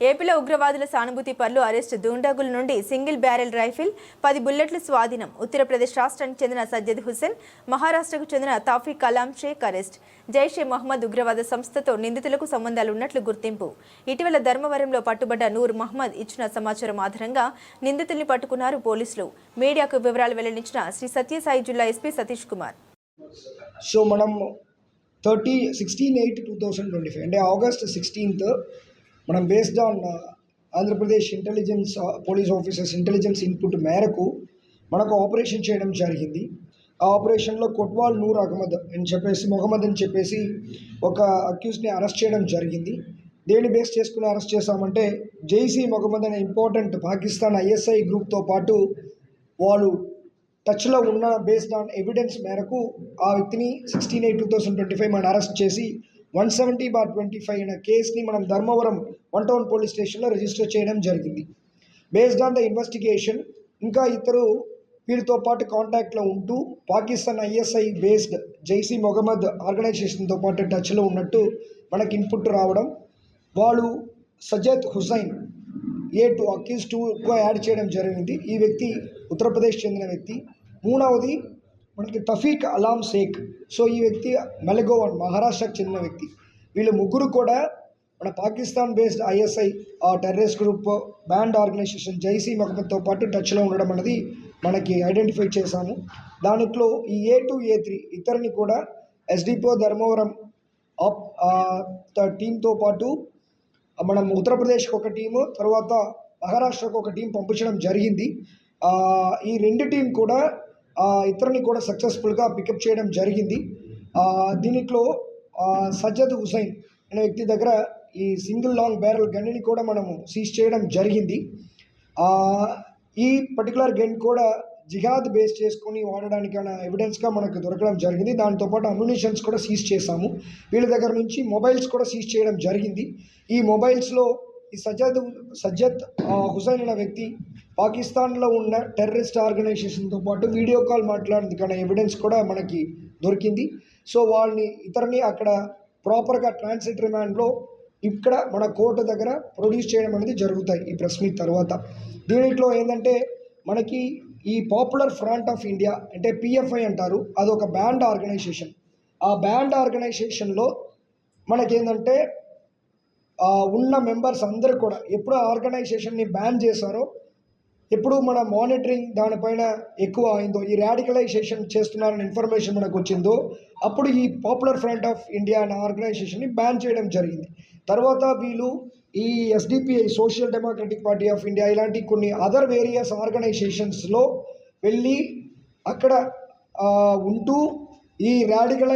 ఏపీలో ఉగ్రవాదుల సానుభూతి పనులు అరెస్టు దుండగుల నుండి సింగిల్ బ్యారెల్ రైఫిల్ పది బుల్లెట్లు స్వాధీనం. ఉత్తరప్రదేశ్ రాష్ట్రానికి చెందిన సజ్జద్ హుసేన్ మహారాష్ట్రకు చెందిన తాఫీ కలాం షేక్ అరెస్ట్. జైషే మహమ్మద్ ఉగ్రవాద సంస్థతో నిందితులకు సంబంధాలు ఉన్నట్లు గుర్తింపు. ఇటీవల ధర్మవరంలో పట్టుబడ్డ నూర్ మహమ్మద్ ఇచ్చిన సమాచారం ఆధారంగా నిందితుల్ని పట్టుకున్నారు పోలీసులు. మీడియాకు వివరాలు వెల్లడించిన శ్రీ సత్యసాయి జిల్లా ఎస్పీ సతీష్ కుమార్. సో మనం thirty sixteen eight two thousand twenty five అంటే ఆగస్ట్ సిక్స్టీన్త్ మనం based on Andhra Pradesh intelligence police officers intelligence input మేరకు మనకు ఆపరేషన్ చేయడం జరిగింది. ఆ ఆపరేషన్లో కొట్వాల్ నూర్ అహ్మద్ అని చెప్పేసి మొహమ్మద్ అని చెప్పేసి ఒక అక్యూస్ని అరెస్ట్ చేయడం జరిగింది. దేని బేస్ చేసుకుని అరెస్ట్ చేశామంటే జైసీ మొహమ్మద్ అనే ఇంపార్టెంట్ పాకిస్తాన్ ఐఎస్ఐ గ్రూప్తో పాటు వాళ్ళు టచ్లో ఉన్న బేస్డ్ ఆన్ ఎవిడెన్స్ మేరకు ఆ వ్యక్తిని sixteen eight two thousand twenty five మనం అరెస్ట్ చేసి one seventy bar twenty five అనే కేసుని మనం ధర్మవరం వన్ టౌన్ పోలీస్ స్టేషన్లో రిజిస్టర్ చేయడం జరిగింది. బేస్డ్ ఆన్ ద ఇన్వెస్టిగేషన్ ఇంకా ఇద్దరు వీరితో పాటు కాంటాక్ట్లో ఉంటూ పాకిస్తాన్ ఐఎస్ఐ బేస్డ్ జైసీ మొహమ్మద్ ఆర్గనైజేషన్తో పాటు టచ్లో ఉన్నట్టు మనకి ఇన్పుట్ రావడం వాళ్ళు Sajad Hussain A two accused two add చేయడం జరిగింది. ఈ వ్యక్తి ఉత్తరప్రదేశ్ చెందిన వ్యక్తి. మూడవది మనకి తఫీక్ అలాం షేక్. సో ఈ వ్యక్తి మెలగోవన్ మహారాష్ట్రకు చెందిన వ్యక్తి. వీళ్ళు ముగ్గురు కూడా మన పాకిస్తాన్ బేస్డ్ ఐఎస్ఐ ఆ terrorist group band organisation Jaish మహమ్మద్తో పాటు టచ్లో ఉండడం అనేది మనకి ఐడెంటిఫై చేశాము. దాంట్లో ఈ ఏ టూ ఏ త్రీ ఇతరుని కూడా ఎస్డిపో ధర్మవరం ఆప్ టీంతో పాటు మనం ఉత్తరప్రదేశ్కి ఒక టీము తర్వాత మహారాష్ట్రకు ఒక టీం పంపించడం జరిగింది. ఈ రెండు టీం కూడా ఇతరుని కూడా సక్సెస్ఫుల్గా పికప్ చేయడం జరిగింది. దీనిలో సజ్జద్ హుసైన్ అనే వ్యక్తి దగ్గర ఈ సింగిల్ లాంగ్ బ్యారల్ గన్నిని కూడా మనము సీజ్ చేయడం జరిగింది. ఈ పర్టికులర్ గన్ కూడా జిహాద్ బేస్ చేసుకొని వాడడానికైన ఎవిడెన్స్గా మనకు దొరకడం జరిగింది. దాంతోపాటు అమ్యునిషన్స్ కూడా సీజ్ చేశాము. వీళ్ళ దగ్గర నుంచి మొబైల్స్ కూడా సీజ్ చేయడం జరిగింది. ఈ మొబైల్స్లో ఈ సజ్జద్ సజ్జద్ హుసైన్ అనే వ్యక్తి పాకిస్తాన్లో ఉన్న టెర్రరిస్ట్ ఆర్గనైజేషన్తో పాటు వీడియో కాల్ మాట్లాడేందుకైన ఎవిడెన్స్ కూడా మనకి దొరికింది. సో వాళ్ళని ఇతరుని అక్కడ ప్రాపర్గా ట్రాన్సిట్ రిమాండ్లో ఇక్కడ మన కోర్టు దగ్గర ప్రొడ్యూస్ చేయడం అనేది జరుగుతాయి ఈ ప్రెస్ మీట్ తర్వాత. దీంట్లో ఏంటంటే మనకి ఈ పాపులర్ ఫ్రంట్ ఆఫ్ ఇండియా అంటే పిఎఫ్ఐ అంటారు అదొక బ్యాండ్ ఆర్గనైజేషన్. ఆ బ్యాండ్ ఆర్గనైజేషన్లో మనకేంటంటే ఉన్న మెంబర్స్ అందరూ కూడా ఎప్పుడు ఆర్గనైజేషన్ని బ్యాన్ చేశారో ఎప్పుడు మన మానిటరింగ్ దానిపైన ఎక్కువ అయిందో ఈ రాడికలైజేషన్ చేస్తున్నారని ఇన్ఫర్మేషన్ మనకు వచ్చిందో అప్పుడు ఈ పాపులర్ ఫ్రంట్ ఆఫ్ ఇండియా అనే ఆర్గనైజేషన్ని బ్యాన్ చేయడం జరిగింది. తర్వాత వీళ్ళు ఈ SDPI social democratic party of India ఇలాంటి కొన్ని అదర్ వేరియస్ ఆర్గనైజేషన్స్లో వెళ్ళి అక్కడ ఉంటూ ఈ రాడికలై